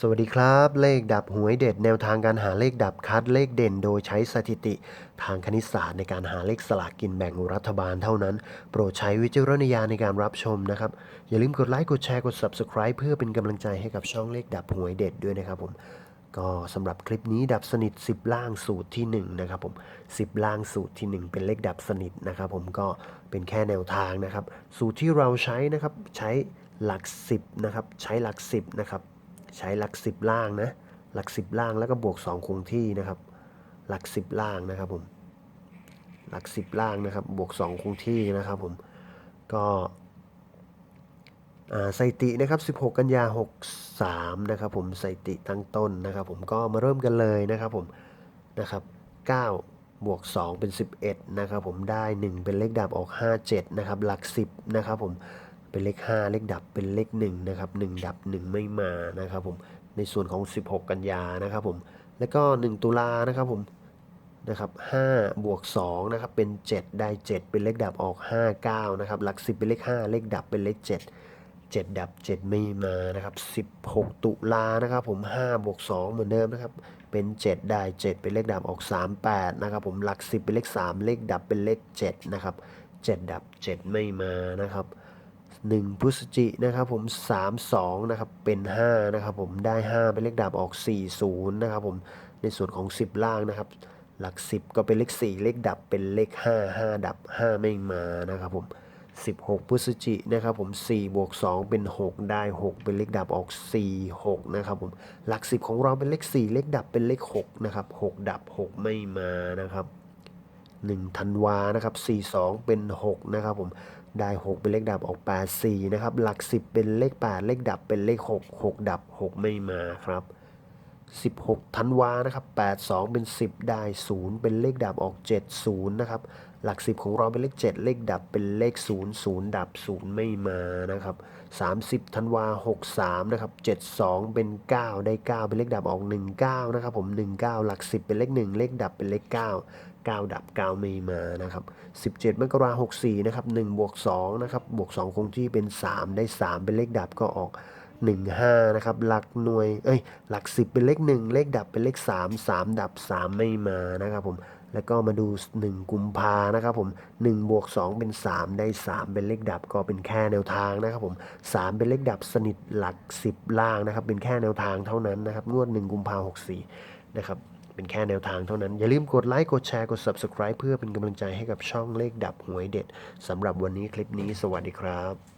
สวัสดีครับ เลขดับหวยเด็ดแนวทางการหาเลขดับคัดเลขเด่นโดยใช้สถิติ ทางคณิตศาสตร์ในการหาเลขสลากกินแบ่งรัฐบาลเท่านั้น โปรดใช้วิจารณญาณในการรับชมนะครับ อย่าลืมกดไลค์กดแชร์กด Subscribe เพื่อเป็นกำลังใจให้กับช่องเลขดับหวยเด็ดด้วยนะครับผมก็สำหรับคลิปนี้ดับสนิท 10 ล่างสูตรที่ 1 นะครับผม 10 ล่างสูตรที่ 1 เป็นเลขดับสนิทนะครับผมก็เป็นแค่แนวทางนะครับ สูตรที่เราใช้นะครับใช้หลัก 10นะครับใช้หลัก 10นะครับ ใช้หลักสิบล่างนะหลักสิบล่างแล้วก็บวกสองคงที่นะครับ หลักสิบล่างนะครับผมหลักสิบล่างนะครับ บวกสองคงที่นะครับผมก็อ่าสถิตินะครับ 16 กันยา 63 นะครับผมสถิติตั้งต้นนะครับ ผมก็มาเริ่มกันเลยนะครับผมนะครับ 9 บวก 2 เป็น 11 นะครับผมได้ 1 เป็นเลขดับออก 57 นะครับ หลัก 10 นะครับผม เป็นเลข 5 เลขดับเป็นเลข1นะครับ1ดับ 1 ไม่มานะครับผมในส่วนของ 16 กันยานะครับผมแล้วก็ 1 ตุลานะครับผมนะครับ5บวก2นะครับเป็น 7 ได้ 7 เป็นเลขดับออก 5 9นะครับหลัก 10 เป็นเลข 5 เลขดับเป็นเลข 7 7 ดับ 7 ไม่มานะครับ16 ตุลานะครับผม5บวก2เหมือนเดิมนะครับเป็น 7 ได้ 7 เป็นเลขดับออก 38นะครับผมหลัก 10 เป็นเลข 3 เลขดับเป็นเลข7นะครับ7 ดับ 7 ไม่มานะครับ 1พฤศจินะครับผม32นะครับเป็น5นะครับผมได้ 5 เป็นเลขดับออก 40นะครับผมในส่วนของ 10 ล่างนะครับ หลัก 10 ก็เป็นเลข 4 เลขดับเป็นเลข 5 5 ดับ 5 ไม่มานะครับผม16 พฤศจินะครับผม4บวก2เป็น 6 ได้ 6 เป็นเลขดับออก4 6นะครับผมหลัก 10 ของเราเป็นเลข 4 เลขดับเป็นเลข6นะครับ6ดับ 6 ไม่มานะครับ1ธันวานะครับ42 เป็น 6 นะครับผม ได้ 6 เป็นเลขดับออก 8 4 นะครับ หลัก 10 เป็นเลข 8 เลขดับเป็นเลข 6 6 ดับ 6 ไม่มาครับ 16ธันวานะครับ82 เป็น 10 ได้ 0 เป็นเลขดับออก 7 0 นะครับ หลัก 10 ของเราเป็นเลข 7 เลขดับเป็นเลข 0 0 ดับ 0 ไม่มานะครับ 30ธันวา63 นะครับ 72 เป็น 9 ได้ 9 เป็นเลขดับออก 19 นะครับผม 19 หลัก 10 เป็นเลข 1 เลขดับเป็นเลข 9 9 ดับ 9 ไม่มานะครับ 17 มกราคม64 นะครับ1บวก2นะครับ บวก 2 คงที่เป็น 3 ได้ 3 เป็นเลขดับก็ออก 1 5 นะครับ หลักหน่วย เอ้ย หลัก 10 เป็นเลข 1 เลขดับเป็นเลข 3 3 ดับ 3 ไม่มานะครับผม แล้วก็มาดู 1 กุมภานะครับผม1บวก2เป็น 3 ได้ 3 เป็นเลขดับก็เป็นแค่แนวทางนะครับผม 3 เป็นเลขดับสนิทหลัก 10 ล่างนะครับ เป็นแค่แนวทางเท่านั้นนะครับ งวด 1 กุมภา64 นะครับเป็นแค่แนวทางเท่านั้น อย่าลืมกดไลค์ กดแชร์ กด Subscribe เพื่อเป็นกำลังใจให้กับช่องเลขดับหวยเด็ดสำหรับวันนี้คลิปนี้ สวัสดีครับ